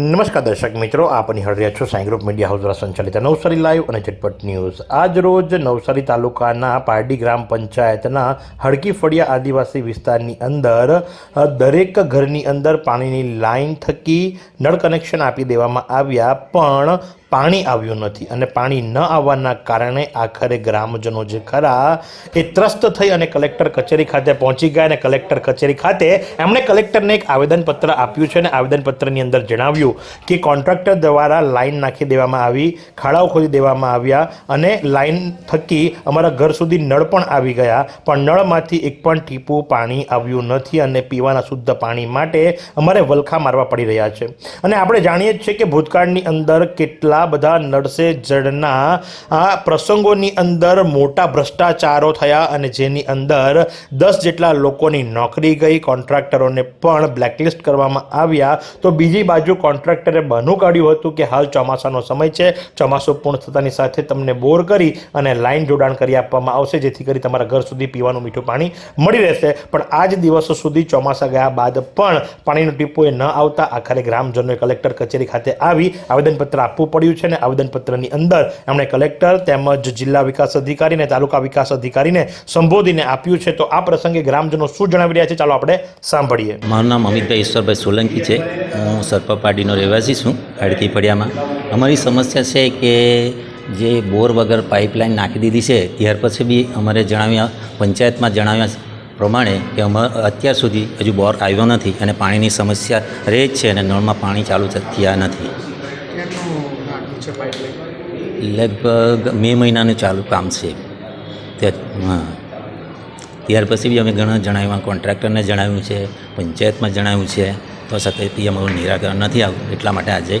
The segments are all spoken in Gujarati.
નમસ્કાર દર્શક મિત્રો, આપ નિહાળ છો સાઈ ગ્રુપ મીડિયા હાઉસ દ્વારા સંચાલિત નવસારી લાઈવ અને ઝટપટ ન્યૂઝ. આજ રોજ નવસારી તાલુકાના પારડી ગ્રામ પંચાયતના હડકી ફળિયા આદિવાસી વિસ્તારની અંદર દરેક ઘરની અંદર પાણીની લાઈન થકી નળ કનેક્શન આપી દેવામાં આવ્યા, પણ પાણી આવ્યું નથી અને પાણી ન આવવાના કારણે આખરે ગ્રામજનો જે ખરા એ ત્રસ્ત થઈ અને કલેક્ટર કચેરી ખાતે પહોંચી ગયા અને કલેક્ટર કચેરી ખાતે એમણે કલેક્ટરને એક આવેદનપત્ર આપ્યું છે અને આવેદનપત્રની અંદર જણાવ્યું કે કોન્ટ્રાક્ટર દ્વારા લાઈન નાખી દેવામાં આવી, ખાડાઓ ખોદી દેવામાં આવ્યા અને લાઈન થકી અમારા ઘર સુધી નળ પણ આવી ગયા, પણ નળમાંથી એક પણ ટીપું પાણી આવ્યું નથી અને પીવાના શુદ્ધ પાણી માટે અમારે વલખા મારવા પડી રહ્યા છે. અને આપણે જાણીએ છીએ કે ભૂતકાળની અંદર કેટલા બધા નડસે જળના આ પ્રસંગોની અંદર મોટા ભ્રષ્ટાચારો થયા અને જેની અંદર દસ જેટલા લોકોની નોકરી ગઈ, કોન્ટ્રાક્ટરોને પણ બ્લેકલિસ્ટ કરવામાં આવ્યા. તો બીજી બાજુ કોન્ટ્રાક્ટરે બહાનું કાઢ્યું હતું કે હાલ ચોમાસાનો સમય છે, ચોમાસું પૂર્ણ થતાની સાથે તમને બોર કરી અને લાઇન જોડાણ કરી આપવામાં આવશે, જેથી કરી તમારા ઘર સુધી પીવાનું મીઠું પાણી મળી રહેશે. પણ આ જ દિવસો સુધી ચોમાસા ગયા બાદ પણ પાણીનું ટીપો એ ન આવતા આખરે ગ્રામજનોએ કલેક્ટર કચેરી ખાતે આવી આવેદનપત્ર આપવું પડ્યું છે અને આવેદનપત્રની અંદર એમણે કલેક્ટર તેમજ જિલ્લા વિકાસ અધિકારી અને તાલુકા વિકાસ અધિકારીને સંબોધીને આપ્યું છે. તો આ પ્રસંગે ગ્રામજનો શું જણાવી રહ્યા છે? ચાલો આપણે સાંભળીએ. મારું નામ અમિતભાઈ ઈશ્વરભાઈ સોલંકી છે. હું સરપપાડીનો રહેવાસી છું હાડકી ફળિયામાં અમારી સમસ્યા છે કે જે બોર વગર પાઇપલાઇન નાખી દીધી છે ત્યાર પછી બી અમારે જણાવ્યા પંચાયતમાં જણાવ્યા પ્રમાણે કે અમારે અત્યાર સુધી હજુ બોર આવ્યો નથી અને પાણીની સમસ્યા રહે જ છે અને નળમાં પાણી ચાલુ થયા નથી. કેટલું છે પાઇપલાઇન લગભગ મે મહિનાનું ચાલુ કામ છે. હા. ત્યાર પછી બી અમે ઘણા જણાવ્યા કોન્ટ્રાક્ટરને જણાવ્યું છે પંચાયતમાં જણાવ્યું છે તો છતાંય અમારું નિરાકરણ નથી આવ્યું. એટલા માટે આજે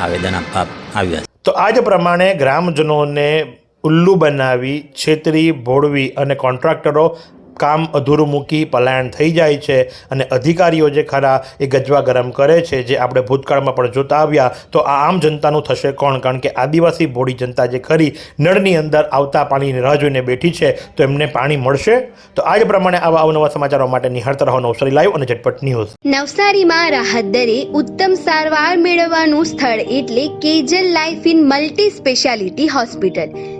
આવેદન આપવા આવ્યા તો આ જ પ્રમાણે ગ્રામજનોને ઉલ્લુ બનાવી છેતરી ભોળવી અને કોન્ટ્રાક્ટરો કામ અધૂરું મૂકી પલાયન થઈ જાય છે અને અધિકારીઓ જે ખરા એ ગજવા ગરમ કરે છે, જે આપણે ભૂતકાળમાં પણ જોતા આવ્યા, તો આ આમ જનતાનું થશે કોણ? કારણ કે આદિવાસી ભોળી જનતા જે ખરી નળની અંદર આવતા પાણીની રાહ જોઈને બેઠી છે, તો એમને પાણી મળશે? તો આ જ પ્રમાણે આવા અવનવા સમાચારો માટે નિહાળતા રહો નવસારી લાઈવ અને ઝટપટ ન્યૂઝ. નવસારીમાં રાહત દરે ઉત્તમ સારવાર મેળવવાનું સ્થળ એટલે Kejal life in multi speciality hospital.